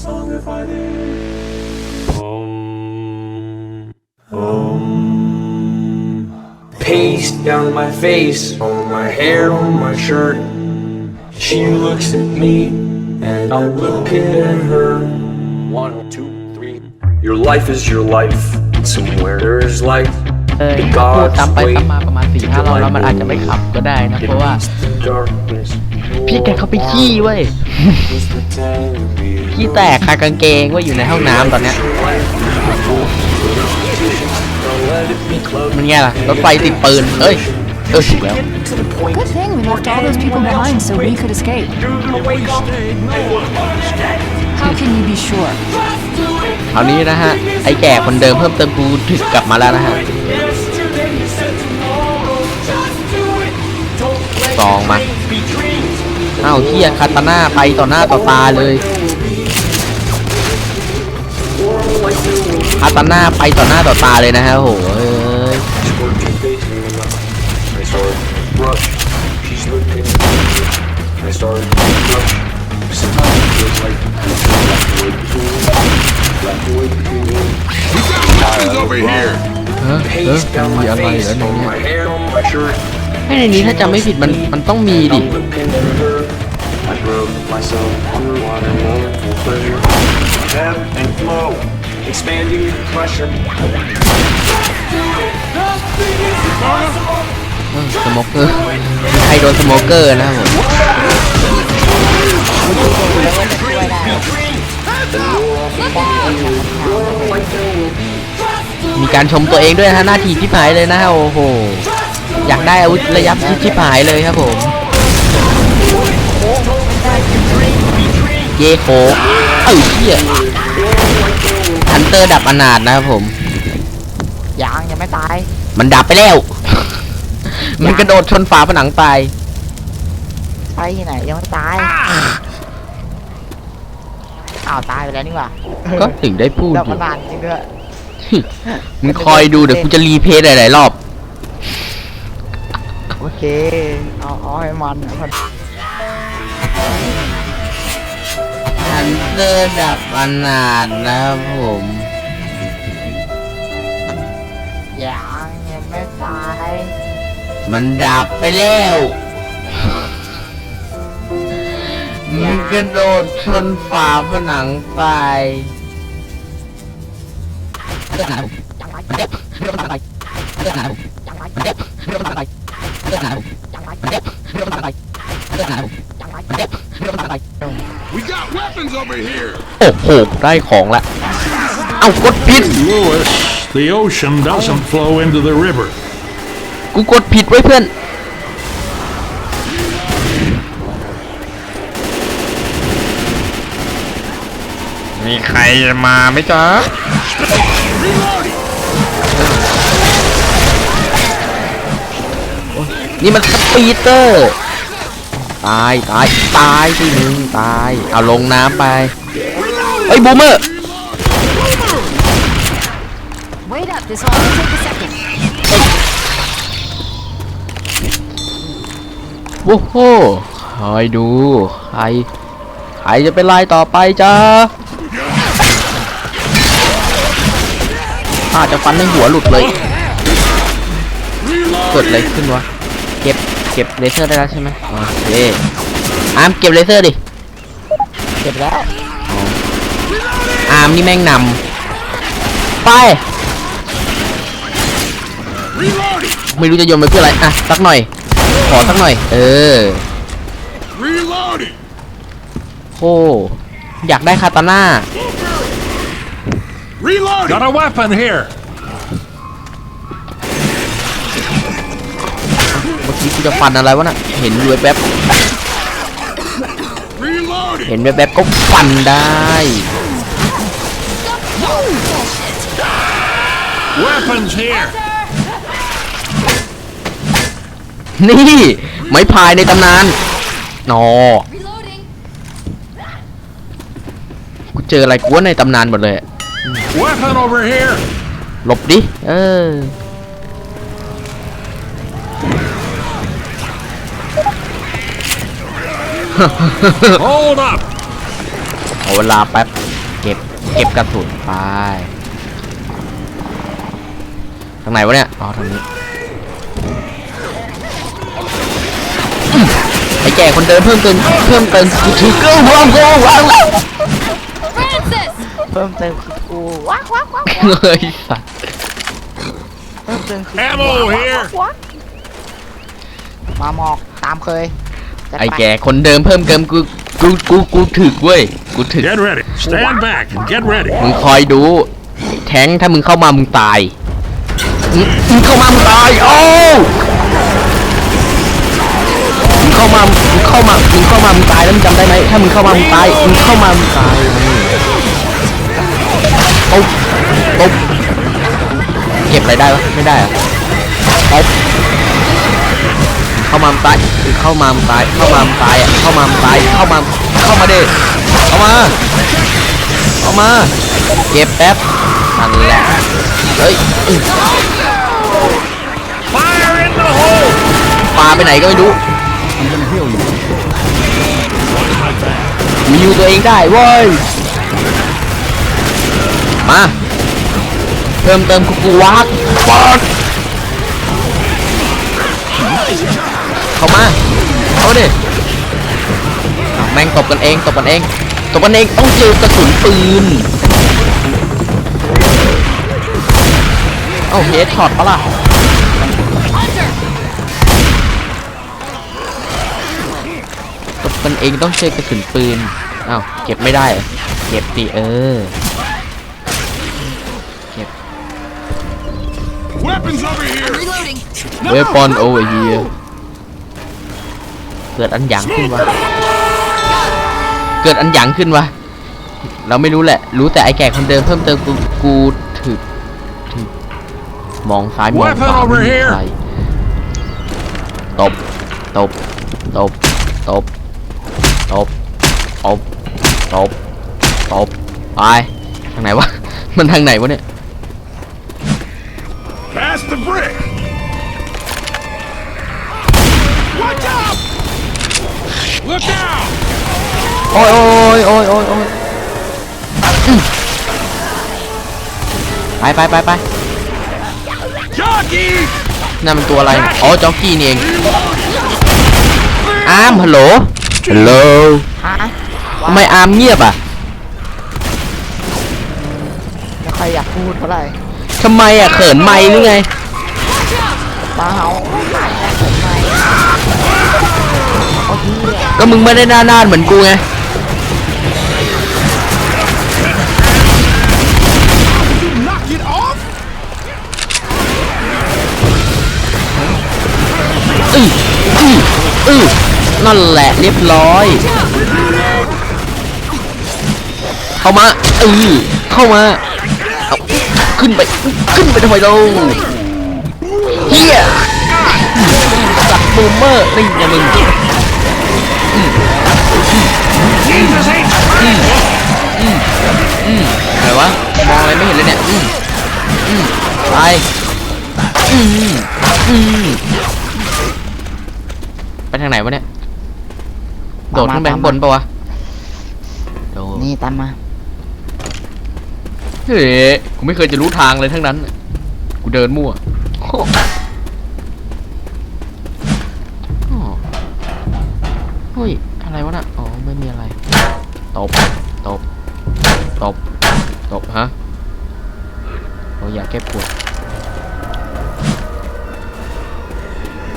song if I did. Om, Om. Paste down my face, on my hair, on my shirt. She looks at me, and I'm looking at her. One, two, three. Your life is your life. Somewhere there's light. เออ The พูด gods ซ้ำไป wait ซ้ำมาประมาณสี่ห้ารอบแล้วมันอาจจะไม่ขำก็ได้นะ เพราะว่า It's the darkness. พี่แกเขาไปขี้เว้ย Just pretend to be ขี้แตกคากางเกงว่าอยู่ในห้องน้ำตอนเนี้ย Don't let it be close. มันไงล่ะรถไฟติดปืนเอ้ย เออถูกแล้ว To the point. Good thing we left all those people behind so we could escape. How can you be sure? คราวนี้นะฮะ ไอ้แก่คนเดิมเพิ่มเติมกูถึกกลับมาแล้วนะฮะซองมา อ้าวเฮียคาตาน่าไปต่อหน้าต่อตาเลยคาตาน่าไปต่อหน้าต่อตาเลยนะฮะโหเอ้ย Scorching face in the mouth. I saw her brush. She's looking at me. I saw her brush. Sometimes it feels like black and white between black and white between them. Weapons over here! เฮ้ยเฮ้ย Paste down มี my อะไรเหร face, อใน on เนี้ my hair, on my shirt. ให้ในนี้ถ้าจำไม่ผิดมันมันต้องมีดิ throat, myself underwater, moment for pleasure. Ebb and flow, expanding pressure. เออสโมเกอร์ใครโดนสโมเกอร์นะครับผมมีการชมตัวเองด้วยนะหน้าที่ชิบหายเลยนะโอ้โห อยากได้อาวุธระยับชิชิบหายเลยครับผม เยโคเอ้าเหี้ยฮันเตอร์ดับอนาถนะครับผม ยังยังไม่ตาย มันดับไปแล้ว มันกระโดดชนฝาผนังตายไปที่ไหนยังไม่ตายอ้าวตายไปแล้วนี่หว่าก็ถึงได้พูดดับอมายู่นานจริงด้วยมึงคอยดูเดี๋ยวกูจะรีเพลย์หลายๆรอบ โอเค เอาเอาให้มันมัน ฮันเตอร์ดับอนาถนะครับผมยังยังไม่ตาย มันดับไปแล้วมันกระโดดชนฝาผนังตายเลือดหนาผมมันเจ็บเลือดมันตายเลือดหนาผมมันเจ็บเลือดมันตายเลือดหนาผมมันเจ็บเลือดมันตายเลือดหนาผมมันเจ็บเลือดมันตาย We got weapons over here! โอ้โหได้ของละ เอ้ากดผิด Lewis, the ocean doesn't flow into the river. กูกดผิดไว้เพื่อน มีใครมาไหมจ๊ะ นี่มันสปีดเตอร์ ตายตายตายที่มึงตายเอาลงน้ำไปเฮ้ยบูมเมอร์ Wait up, this will only take a second. โอ้โหคอยดูใครใครจะเป็นลายต่อไปจ้าถ้าจะฟันในหัวหลุดเลย เกิดอะไรขึ้นวะ เก็บเก็บเลเซอร์ได้แล้วใช่ไหมโอเคอาร์มเก็บเลเซอร์ดิเก็บแล้วอาร์มนี่แม่งนำไปไม่รู้จะโยนไปเพื่ออะไรอะสักหน่อย ขอสักหน่อย เออ Reloading! โอ้อยากได้คาตาน่า Reloading! Got a weapon here. มื่อกี้กูจะฟันอะไรวะน่ะเห็นแวบ Reloading! ๆเห็นแวบๆก็ฟันได้ Weapons here. นี่ไม้พายในตำนานนอ Reloading. กูเจออะไรกูว่าในตำนานหมดเลย Weapon over here. หลบดิ เออ Hold up. เอาเวลาแป๊บ เก็บ เก็บกระสุนไป ทางไหนวะเนี่ย อ๋อ ทางนี้อืมไอ้แก่คนเดินเพิ่มเติมเพิ่มเติมกูถือเกลียววางวางวางแล้ว Francis! เพิ่มเติมคือกูวักวักวักเลยสัตว์เพิ่มเติมคือ Ammo here มาหมอกตามเคย จัดปไอ้แก่คนเดิมเพิ่มเติมกูกูกูกูถึกเว้ยกูถึก Get ready. Stand back and get ready. มึงคอยดู แทงค์ถ้ามึงเข้ามามึงตายมึงมึงเข้ามามึงตายโอ้มึงเข้ามามึงเข้ามามึงเข้ามามึงตายแล้วมึงจำได้ไหมถ้ามึงเข้ามามึงตายมึงเข้ามามึงตายตุ๊บตุ๊บเก็บอะไรได้วะไม่ได้เหรอะตุ๊บ เข้ามามตายเข้ามามตายเข้ามามตายอะเข้ามามตายเข้ามาเข้ามาดิเข้ามาเอามาเก็บแป๊บนั่นแหละเฮ้ยปลาไปไหนก็ไม่รู้มิวตัวเองได้เว้ยมาเพิ่มเติมคุกูวักปอด เข้ามาเข้าดิอะแม่งตบกันเองตบกันเองตบกันเองต้องเจอกระสุนปืนเอ้าเฮดช็อตปะล่ะตบกันเองต้องเจอกระสุนปืนอ้าวเก็บไม่ได้เหรอเก็บดิเออ Weapons over here! Reloading. เวปอนโอเวอร์เฮียเกิดอันหยังขึ้นวะ เกิดอันหยังขึ้นวะ เราไม่รู้แหละ รู้แต่ไอ้แก่คนเดิมเพิ่มเติมกูกูถึกถึกมองซ้ายมองขวา Weapon over ไม่มี here ใครตบ ตบ ตบ ตบ ตบ ตบ ตบ ตบ ไป ทางไหนวะ มันทางไหนวะเนี่ย Pass the brick! โอ้ยโอ้ยโอ้ยโอ้ยโอ้ยอืมไปไปไปไป Jockey! นั่นมันตัวอะไรเนี่ยอ๋อจ็อกกี้นี่เอง อาร์มฮัลโหล ฮัลโหลฮะทำไมอาร์มเงียบอะไม่ค่อยอยากพูดเท่าไหร่ทำไมอะเขินไม่หรือไงมาเฮาไม่ได้ทำไมเอาที่เนี่ยก็มึงไม่ได้หน้าด้านเหมือนกูไง อื้ออื้ออื้อนั่นแหละเรียบร้อย เข้ามาเออเข้ามาเอาขึ้นไป ขึ้นไปทำไมเราเฮียสัตว์บูมเมอร์นี่ไงมึงอะไรวะ มองอะไรไม่เห็นเลยเนี่ย อืมอืมไปอืมอืม ทางไหนวะเนี่ย โดดขึ้นไปข้างบนปะวะโดดนี่ตามมา เฮ้ยกูไม่เคยจะรู้ทางเลยทั้งนั้น กูเดินมั่วโอ้โอ้เฮ้ย อะไรวะน่ะ อ๋อ ไม่มีอะไร ตบ ตบ ตบ ตบฮะโอ้ยอยากแก้ปวด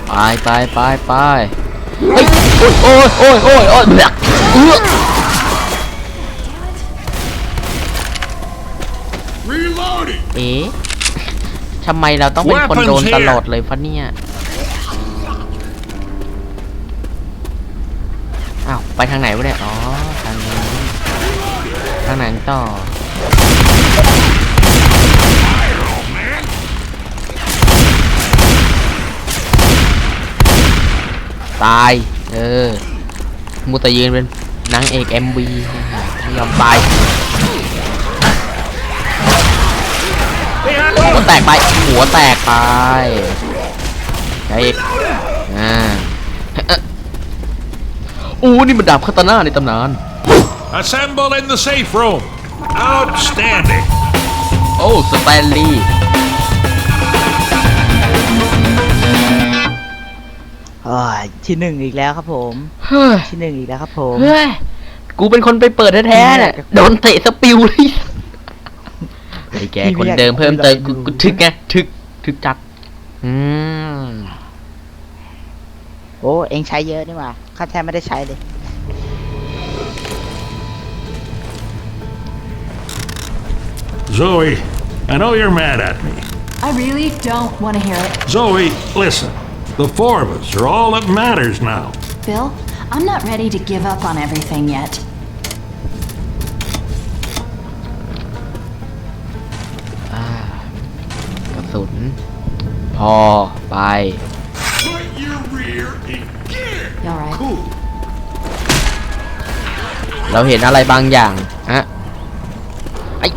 ไปไปไปไป เฮ้ยโอ้ยโอ้ยโอ้ยโอ้ยโอ้ยเบลกเอื้อ Reloading! เอ๊ะทำไมเราต้องเป็นคนโดนตลอดเลยฟะเนี่ย อ้าว ไปทางไหนวะเนี่ย อ๋อ ทางนี้ ทางไหนต่อ ตาย เออมูแต่ยืนเป็นนางเอก MV ไม่ยอมตายหัวแตกไป หัวแตกไปใช่อีกอ่าเอ๊ะอู้นี่มันดาบคาตาน่าในตำนาน Assemble in the safe room. Outstanding. โอ้สแตนลีย์โอ้ยที่หนึ่งอีกแล้วครับผม เฮ้ยที่หนึ่งอีกแล้วครับผม เฮ้ยกูเป็นคนไปเปิดแท้ๆเนี่ยโดนเตะสปิวเลยไอ้แกคนเดิมเพิ่มเติมกูกูทึกไงทึกทึกจัดอืมโอ้เองใช้เยอะนี่หว่าข้าแทบไม่ได้ใช้เลย Zoe, I know you're mad at me. I really don't want to hear it. Zoe, listen. The four of us are all that matters now. Bill, I'm not ready to give up on everything yet. กระสุน พอไป Put your rear in gear. You all right? Cool. เราเห็นอะไรบางอย่างฮะไอ้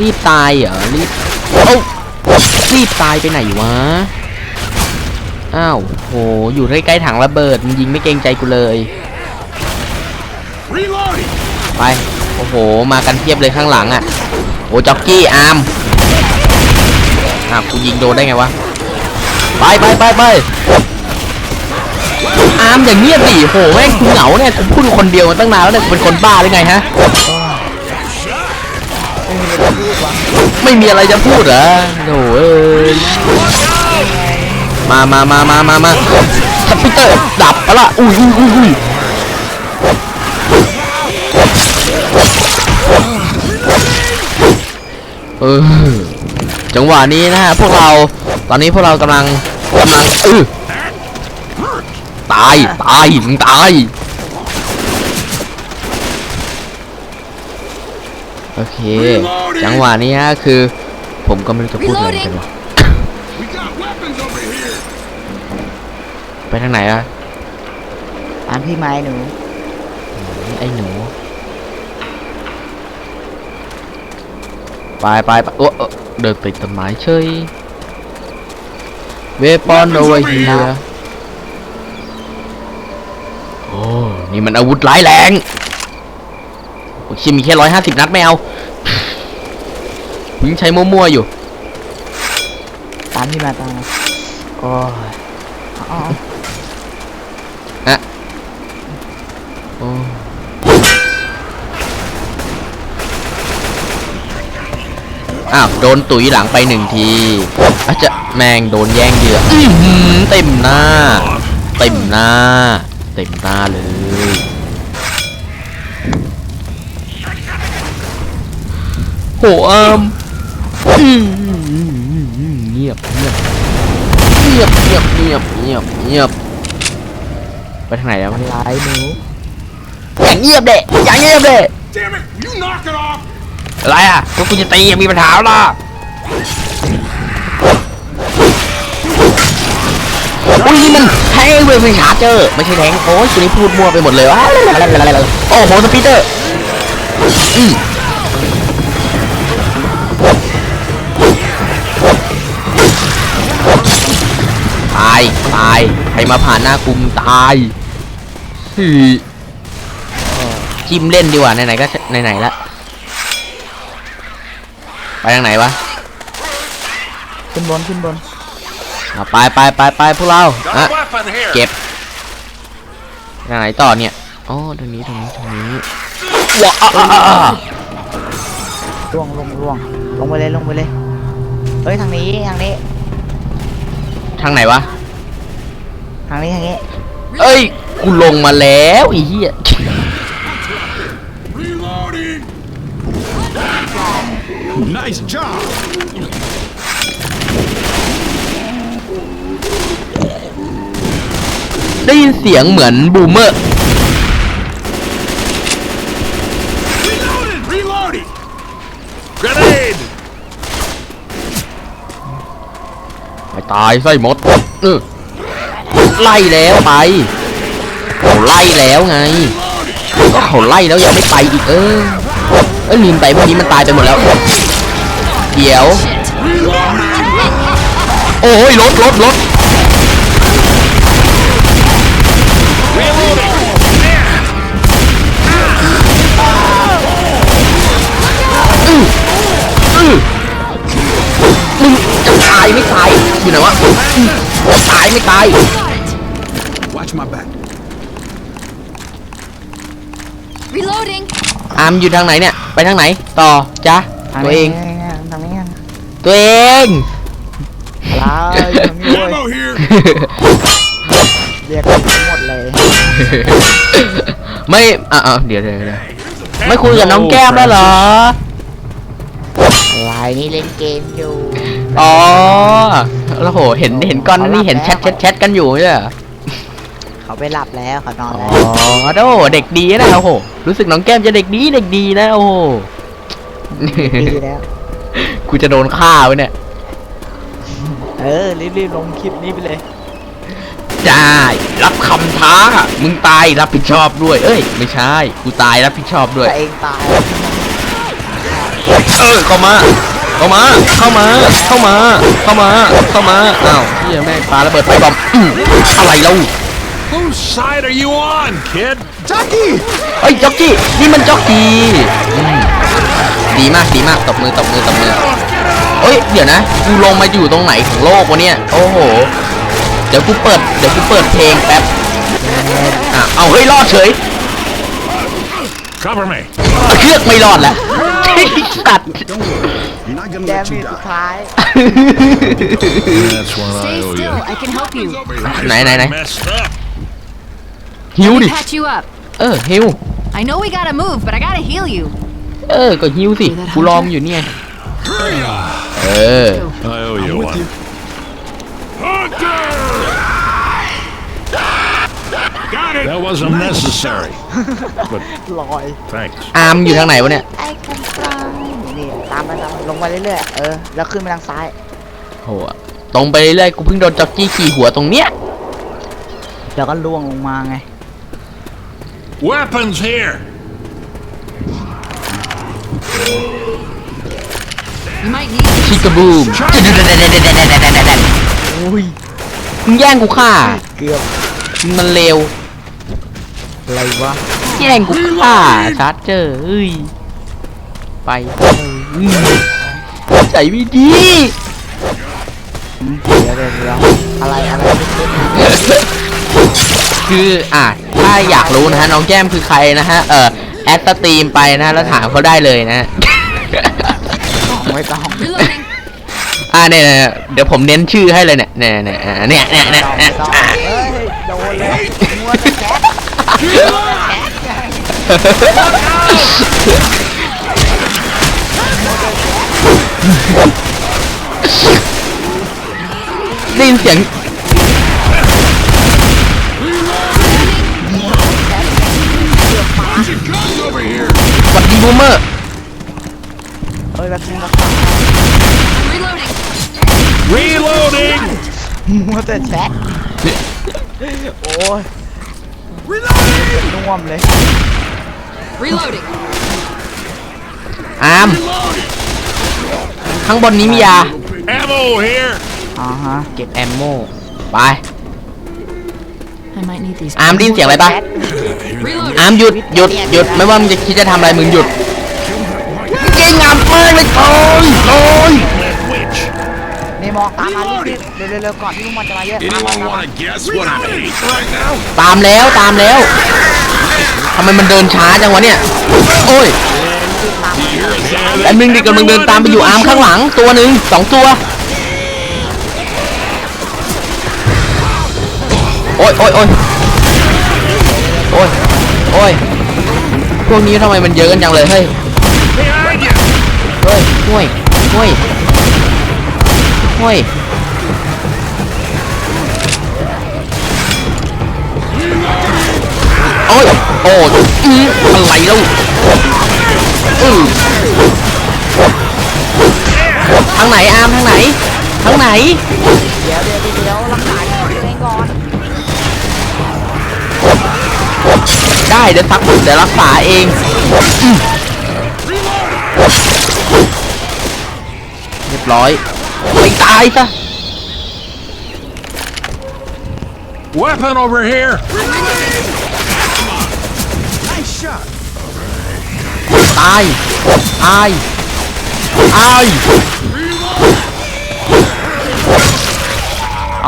รีบตายเหรอ รีบเอ้า รีบตายไปไหนวะ อ้าว โห อยู่ใกล้ๆถังระเบิด มันยิงไม่เกรงใจกูเลย Reloading. ไป โอ้โห มากันเทียบเลยข้างหลังอะ่ะ โอ้จ็อกกี้อาร์มอะกูยิงโดนได้ไงวะ ไปไปไปไปอาร์มอย่างเงียบดิโหแม่งกูเหงาเนี่ย กูพูดคนเดียวมาตั้งนานแล้วเนี่ย กูเป็นคนบ้าหรือไงฮะ ไม่มีอะไรจะพูดเหรอโถ่เอ้ยมามามามามามาสปิเตอร์ดับปะละอุ้ยอุ้ยอุ้ยอุ้ยเออจังหวะนี้นะฮะพวกเราตอนนี้พวกเรากำลังกำลังเออตายตายมึงตาย โอเค จังหวะนี้ฮะคือ ผมก็ไม่รู้จะพูดอะไรกันวะ We got weapons over here. ไปทางไหนอะตามพี่ไม้หนู ไอ้หนู ไปไปไปโอ้เอ้อเดินติดต้นไม้เฉยเวปอนโอเวอร์เฮียโอ้ นี่มันอาวุธร้ายแรง โอ้ยเชี่ยมีแค่ร้อยห้าสิบนัดไม่เอายิงใช้มั่วๆอยู่ ตามพี่มาตามมาโอ้ยอ๋อโอ้อ้าว โดนตุ๋ยหลังไปหนึ่งทีอาจจะแมงโดนแย่งเหยื่ออื้อหือเต็มหน้า เต็มหน้า เต็มหน้าเลย โหอามอื้อหือเงียบเงียบเงียบเงียบเงียบเงียบเงียบไปทางไหนแล้วมันลายหนูอย่างเงียบเด็อย่างเงียบเด็อะไรอะก็กูจะตียังมีปัญหาหรออุ้ยนี่มันแทงเวฟชาร์เจอร์ไม่ใช่แทงโอ้ยคุณนี่พูดมั่วไปหมดเลยวะโอ้โหสปีเตอร์อืมายตายใครมาผ่านหน้ากุมตายฮึจิ้มเล่นดีกว่าไหนๆก็ไหนๆละไปทางไหนวะขึ้นบนขึ้นบนอะไปไปไปไปพวกเราอะ weapon here. เก็บทางไหนต่อเนี่ยอ๋อทางนี้ทางนี้ทางนี้ว้าอะอะอะอะล่วงลงล่วงลงไปเลยลงไปเลยเฮ้ยทางนี้ทางนี้ ทางไหนวะ ทางนี้ทางนี้ เอ้ย กูลงมาแล้วไอ้เหี้ย Reloading. Nice job. ได้ยินเสียงเหมือนบูมเมอร์ Reloading. Reloading. Grenade. ไปตายไส้มดเออ ไล่แล้วไปเขาไล่แล้วไง ก็เขาไล่แล้วยังไม่ไปอีกเออเออลืมไปพวกนี้มันตายไปหมดแล้ว เดี๋ยว โอ้ยรถรถรถมึงจะตายไม่ตายอยู่ไหนวะ Watch my back. Reloading. อาร์มอยู่ทางไหนเนี่ย ไปทางไหน ต่อจ้ะทางตัวนี้เองทางนี้ทางนี้ตัวเองอะไรทางนี้เว้ย Ammo here. เรียกกันทั้งหมดเลยไม่อะอะเดี๋ยวเดี๋ยวเดี๋ยวไม่คุยกับน้องแก้มแล้วเหรออะไรนี่เล่นเกมอยู่ อ๋อแล้วโห เห็นเห็นก้อนนี่เห็นแชทแชทแชทกันอยู่ใช่เหรอเขาไปหลับแล้วเขานอนอ๋แล้วอโดเด็กดีนะโอ้โห รู้สึกน้องแก้มจะเด็กดีเด็กดีนะโอ้โหดีแล้วกูจะโดนฆ่าไว้เนี่ย เออรีบๆลงคลิปนี้ไปเลยได้รับคำท้า มึงตายรับผิดชอบด้วย เอ้ย ไม่ใช่ กูตายรับผิดชอบด้วยตัวเองตาย เออเข้ามา เข้ามา เข้ามา เข้ามา เข้ามา เข้ามา อ้าวเฮียแม่งปาระเบิดไปบอมอื้ออะไรเล่า Whose side are you on, kid? เอ้ยจ็อกกี้ นี่มันจ็อกกี้อืมดีมากดีมากตบมือตบมือตบมือเอ้ย เดี๋ยวนะ กูลงมาอยู่ตรงไหนของโลกวะเนี่ย โอ้โห เดี๋ยวกูเปิด เดี๋ยวกูเปิดเพลงแป๊บอะเอาเฮ้ยรอดเฉย Cover me. เชือกไม่รอดแล้ว ตัด You're not gonna แดม let มี you สุด die. ท้าย That's one Stay still. I can help you. Này, này, này. Messed up. หิวดิ Patch you up. เออหิว I know we gotta move, but I gotta heal you. เออ ก็หิวสิ กูรอมงอยู่เนี่ย เออ I owe you one. Got it. That wasn't necessary. But ลอย thanks. อาร์มอยู่ทางไหนวะเนี่ย ไอ้กันฟลายนี่ตามไปตามไปลงไปเรื่อยๆเออแล้วขึ้นไปทางซ้าย โหตรงไปเรื่อยๆกูเพิ่งโดนจ็อกกี้ขี่หัวตรงเนี้ยแล้วก็ล่วงลงมาไง Weapons here. You might need ชิกกบูมอุ้ยมึงแย่งกูฆ่า เกือบมึงมันเลว อะไรวะแย่งกูฆ่าชาร์จเจอร์เอ้ย ไปอืมใจไม่ดีเดี๋ยวเดี๋ยวเดี๋ยวอะไรอะไรคืออะถ้าอยากรู้นะฮะ น้องแก้มคือใครนะฮะ เอ่อแอดสตรีมไปนะ แล้วถามเขาได้เลยนะฮะไม่ต้อง reloading. อ่าเนี่ยเนี่ยเดี๋ยวผมเน้นชื่อให้เลยเนี่ยเนี่ยเนี่ยอ่าเนี่ยเนี่ยเนี่ยไม่เนี่ยต้องอะเฮ้ยโดนเลยมัวแต่แคท ได้ยินเสียง Guns over here. สวัสดีบูมเมอร์เฮ้ยแบบนี้รักษา Reloading. Reloading. มัวแต่แชทโอ้ย น่วมเลย Reloading. อาร์มข้างบนนี้มียา Ammo here. อ่าฮะ เก็บแอมโมไป I might need these. อาร์มได้ยินเสียงอะไรปะ Reloading. อาร์มหยุดหยุดหยุดไม่ว่ามึงจะคิดจะทำอะไรมึงหยุดเก่งงามมากเลยโอ้ยโอ้ย Witch. นี่ มองตามมารีบๆเร็วๆๆก่อนที่พวกมันจะมาเยอะตามมา Anyone ตามมา wanna guess what I'm eating right now? ตามแล้วตามแล้วทำไมมันเดินช้าจังวะเนี่ย โอ้ยแป๊บนึงดิกำลังเดินตามไปอยู่อาร์มข้างหลัง ตัวหนึ่งสองตัว โอ้ยโอ้ยโอ้ยโอ้ยโอ้ยพวกนี้ทำไมมันเยอะกันจังเลยเฮ้ย Behind you. เฮ้ยห่วยห่วย ห่วยโอ้ยโอ้ยอืออะไรแล้วอือทางไหนอาร์มทางไหน ทางไหน เดี๋ยวเดี๋ยวเดี๋ยวรักษาตัวเองก่อนได้เดี๋ยวทักเดี๋ยวรักษาเองอเรียบร้อย ไปตายซะ Weapon over here. ตาย ตาย ตาย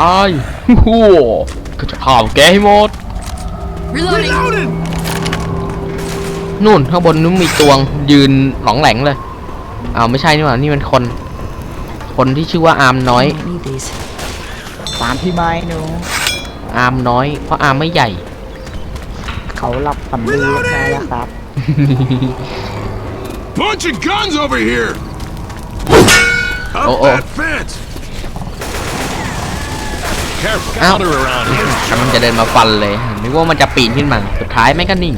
อตายฮู้ฮู้ก็จะฆ่าแกให้หมด Reloading! นู่นข้างบนนู้นมีตวงยืนหลองแหลงเลยอ้าวไม่ใช่นี่หว่านี่มันคน คนที่ชื่อว่าอาร์มน้อย Need these. ตามพี่ไม้หนู อาร์มน้อย เพราะอาร์มไม่ใหญ่ เขาหลับฝันดีแล้วครับ Bunch of guns over here! Up Oh, oh. that fence! Careful, Ow. counter around here. กำลังจะเดินมาฟันเลยนึกว่ามันจะปีนขึ้นมา สุดท้ายแม่งก็นิ่ง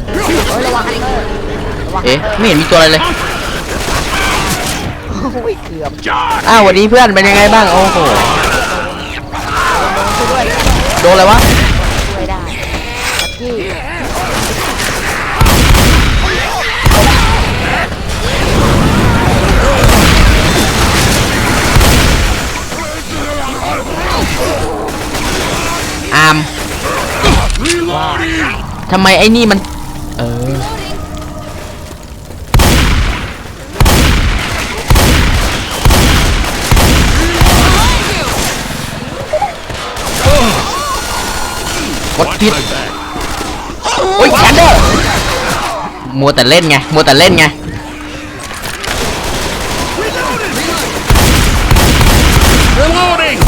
เอ๊ะ ไม่เห็นมีตัวอะไรเลยโอ้ยเกือบอ้าววันนี้เพื่อนเป็นยังไงบ้างโอ้โหโดนอะไรวะช่วยได้ลักกี้อาร์ม Reloading! ทำไมไอ้นี่มัน กด Watch ผิด my back. โอ้ยแชนเดอร์มัวแต่เล่นไงมัวแต่เล่นไง Reloading!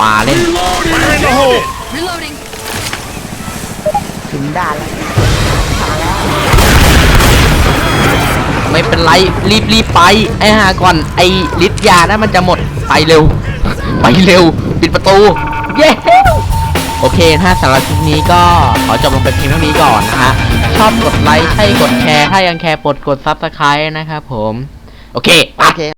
ปาเล่น Reloading! Fire in the hole! Reloading. ถึงด่านแล้วไม่เป็นไรรีบรีบไปไอ้หาก่อนไอ้ฤทธิ์ยานะมันจะหมดไปเร็ว ไปเร็ว ปิดประตู เย้ โอเค ถ้าสำหรับคลิปนี้ก็ขอจบลงเป็นเพียงเท่านี้ก่อนนะฮะ ชอบกดไลค์ ใช่กดแชร์ ถ้ายังแคร์กดกดซับสไครต์นะครับผม โอเคไปโอเค